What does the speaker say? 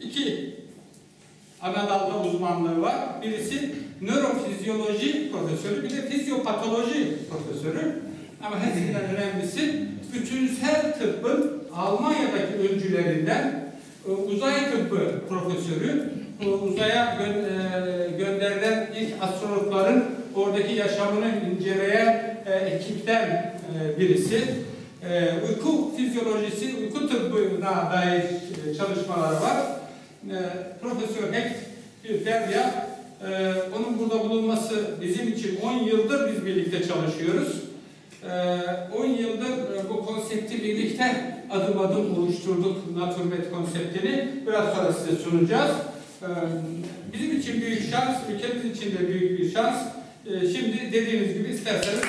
iki ana dalda uzmanlığı var. Birisi nörofizyoloji profesörü, bir de fizyopatoloji profesörü. Ama hepsinden önemlisi bütünsel tıbbın Almanya'daki öncülerinden e, uzay tıbbı profesörü, uzaya gö- e, gönderilen ilk astronotların oradaki yaşamını inceleyen e, ekipten birisi. Uyku fizyolojisi, uyku tıbbına dair çalışmaları var. E, Profesör Hek bir Derya, e, onun burada bulunması bizim için 10 yıldır biz birlikte çalışıyoruz. E, 10 yıldır e, bu konsepti birlikte adım adım oluşturduk Naturmet konseptini. Biraz sonra size sunacağız. E, Bizim için büyük şans, ülkemiz için de büyük bir şans. E, Şimdi dediğiniz gibi isterseniz...